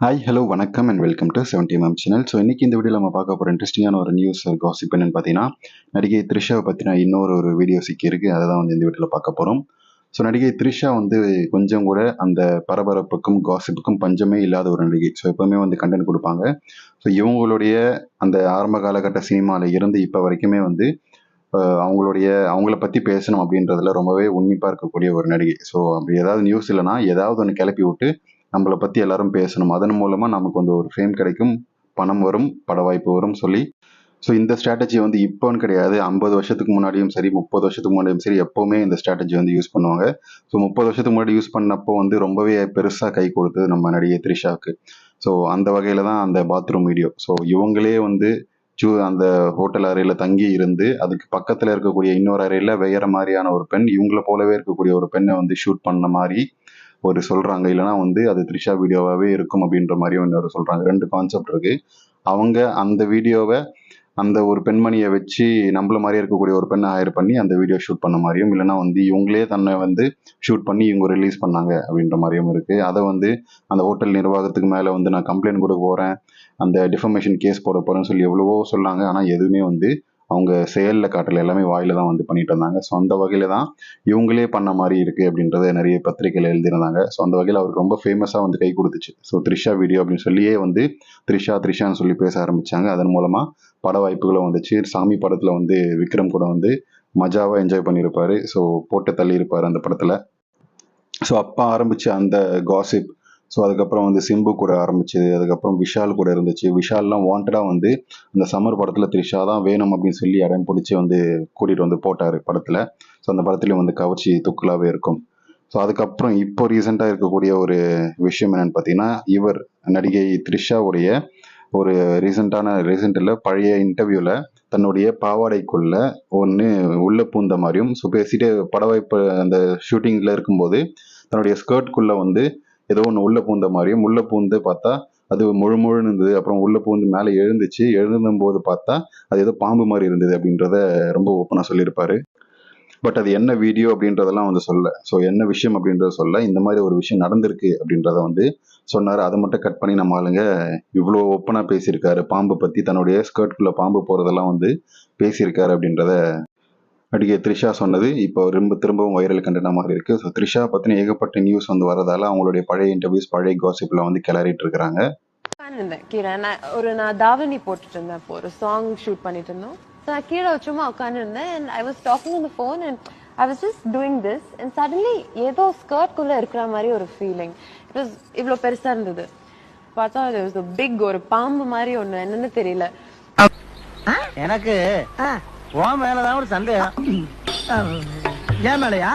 Hi hello வணக்கம் and welcome to seventy ma'am channel so இன்னைக்கு இந்த வீடியோவில் நம்ம பார்க்க போகிற இன்ட்ரெஸ்டிங்கான ஒரு நியூஸ் காசிப் என்னன்னு பார்த்தீங்கன்னா நடிகை த்ரிஷாவை பற்றின இன்னொரு ஒரு வீடியோ இருக்குது அதை தான் வந்து இந்த வீடியோவில் பார்க்க போகிறோம் ஸோ நடிகை த்ரிஷா வந்து கொஞ்சம் கூட அந்த பரபரப்புக்கும் காசிப்புக்கும் பஞ்சமே இல்லாத ஒரு நடிகை. ஸோ எப்பவுமே வந்து கண்டென்ட் கொடுப்பாங்க. ஸோ இவங்களுடைய அந்த ஆரம்ப காலகட்ட சினிமாவில் இருந்து இப்போ வரைக்குமே வந்து அவங்களுடைய அவங்கள பற்றி பேசணும் அப்படின்றதுல ரொம்பவே உன்னிப்பாக இருக்கக்கூடிய ஒரு நடிகை. ஸோ அப்படி ஏதாவது நியூஸ் இல்லைனா ஏதாவது ஒன்று கிளப்பி விட்டு நம்மளை பற்றி எல்லாரும் பேசணும். அதன் மூலமாக நமக்கு வந்து ஒரு ஃபேம் கிடைக்கும் பணம் வரும் பட வாய்ப்பு வரும் சொல்லி. ஸோ இந்த ஸ்ட்ராட்டஜி வந்து இப்போன்னு கிடையாது. ஐம்பது வருஷத்துக்கு முன்னாடியும் சரி முப்பது வருஷத்துக்கு முன்னாடியும் சரி எப்போவுமே இந்த ஸ்ட்ராட்டஜி வந்து யூஸ் பண்ணுவாங்க. ஸோ முப்பது வருஷத்துக்கு முன்னாடி யூஸ் பண்ணப்போ வந்து ரொம்பவே பெருசாக கை கொடுத்தது நம்ம நடிகை த்ரிஷாவுக்கு. ஸோ அந்த வகையில் தான் அந்த பாத்ரூம் வீடியோ ஸோ இவங்களே வந்து ஜூ அந்த ஹோட்டல் அறையில் தங்கி இருந்து அதுக்கு பக்கத்தில் இருக்கக்கூடிய இன்னொரு அறையில் வேற மாதிரியான ஒரு பெண் இவங்கள போலவே இருக்கக்கூடிய ஒரு பெண்ணை வந்து ஷூட் பண்ண மாதிரி ஒரு சொல்றாங்க. இல்லைனா வந்து அது த்ரிஷா வீடியோவாகவே இருக்கும் அப்படின்ற மாதிரி ஒன்று சொல்றாங்க. ரெண்டு கான்செப்ட் இருக்கு. அவங்க அந்த வீடியோவை அந்த ஒரு பெண்மணியை வச்சு நம்மள மாதிரி இருக்கக்கூடிய ஒரு பெண்ணை ஹையர் பண்ணி அந்த வீடியோ ஷூட் பண்ண மாதிரியும் இல்லைன்னா வந்து இவங்களே தன்னை வந்து ஷூட் பண்ணி இவங்க ரிலீஸ் பண்ணாங்க அப்படின்ற மாதிரியும் இருக்கு. அதை வந்து அந்த ஹோட்டல் நிர்வாகத்துக்கு மேலே வந்து நான் கம்ப்ளைண்ட் கொடுக்க போறேன். அந்த டிஃபர்மேஷன் கேஸ் போட போறேன்னு சொல்லி எவ்வளவோ சொன்னாங்க ஆனால் எதுவுமே வந்து அவங்க செயலில் காட்டல எல்லாமே வாயில தான் வந்து பண்ணிட்டு இருந்தாங்க. ஸோ அந்த வகையில தான் இவங்களே பண்ண மாதிரி இருக்கு அப்படின்றத நிறைய பத்திரிகையில் எழுதியிருந்தாங்க. ஸோ அந்த வகையில் அவருக்கு ரொம்ப ஃபேமஸாக வந்து கை கொடுத்துச்சு. ஸோ த்ரிஷா வீடியோ அப்படின்னு சொல்லியே வந்து த்ரிஷா த்ரிஷான்னு சொல்லி பேச ஆரம்பிச்சாங்க. அதன் மூலமாக பட வாய்ப்புகளும் வந்துச்சு. சாமி படத்தில் வந்து விக்ரம் கூட வந்து மஜாவாக என்ஜாய் பண்ணியிருப்பாரு. ஸோ போட்டு தள்ளியிருப்பார் அந்த படத்தில். ஸோ அப்போ ஆரம்பித்த அந்த காசிப் ஸோ அதுக்கப்புறம் வந்து சிம்பு கூட ஆரம்பிச்சது அதுக்கப்புறம் விஷால் கூட இருந்துச்சு. விஷால்லாம் வாண்டடாக வந்து அந்த சம்மர் படத்தில் த்ரிஷா தான் வேணும் அப்படின்னு சொல்லி இடம் பிடிச்சி வந்து கூட்டிகிட்டு வந்து போட்டார் படத்தில். ஸோ அந்த படத்துலையும் வந்து கவர்ச்சி துக்குலாவே இருக்கும். ஸோ அதுக்கப்புறம் இப்போ ரீசெண்டாக இருக்கக்கூடிய ஒரு விஷயம் என்னென்னு பார்த்தீங்கன்னா இவர் நடிகை த்ரிஷாவுடைய ஒரு ரீசெண்டான ரீசெண்டில் பழைய இன்டர்வியூவில் தன்னுடைய பாவாடைக்குள்ள ஒன்று உள்ள பூந்த மாதிரியும் ஸோ பேசிட்டு பட வாய்ப்பு அந்த ஷூட்டிங்கில் இருக்கும்போது தன்னுடைய ஸ்கர்ட்குள்ளே வந்து ஏதோ ஒன்று உள்ள பூந்த மாதிரியும் உள்ள பூந்து பார்த்தா அது முழு முழுன்னு இருந்தது. அப்புறம் உள்ள பூந்து மேலே எழுந்துச்சு. எழுந்தும் போது பார்த்தா அது ஏதோ பாம்பு மாதிரி இருந்தது அப்படின்றத ரொம்ப ஓப்பனாக சொல்லியிருப்பாரு. பட் அது என்ன வீடியோ அப்படின்றதெல்லாம் வந்து சொல்ல. ஸோ என்ன விஷயம் அப்படின்றத சொல்ல. இந்த மாதிரி ஒரு விஷயம் நடந்திருக்கு அப்படின்றத வந்து சொன்னார். அதை மட்டும் கட் பண்ணி நம்ம ஆளுங்க இவ்வளோ ஓப்பனாக பேசியிருக்காரு. பாம்பு பற்றி தன்னுடைய ஸ்கர்ட்குள்ளே பாம்பு போகிறதெல்லாம் வந்து பேசியிருக்காரு அப்படின்றத நடிகை த்ரிஷா சொன்னது. இப்போ ரொம்ப திரும்பவும் வைரல் கண்டன மாதிரி இருக்கு. ஸோ த்ரிஷா பற்றின ஏகப்பட்ட நியூஸ் வந்து வரதால அவங்களுடைய பழைய இன்டர்வியூஸ் பழைய காசிப்ல வந்து கிளறிட்டு இருக்கிறாங்க உட்காந்துருந்தேன் கீழே நான் ஒரு நான் தாவணி போட்டுட்டு இருந்தேன் அப்போ ஒரு சாங் ஷூட் பண்ணிட்டு இருந்தோம். ஸோ நான் கீழே சும்மா உட்காந்துருந்தேன் and I was talking on the phone and I was just doing this and suddenly ஏதோ ஸ்கர்ட் குள்ள இருக்கிற மாதிரி ஒரு ஃபீலிங் இட் வாஸ் இவ்வளோ பெருசா இருந்தது. பார்த்தா அது வாஸ் பிக் ஒரு பாம்பு மாதிரி ஒன்று என்னன்னு தெரியல. எனக்கு உன் மேலதான் ஒரு சந்தேகம். ஏன் மேலையா?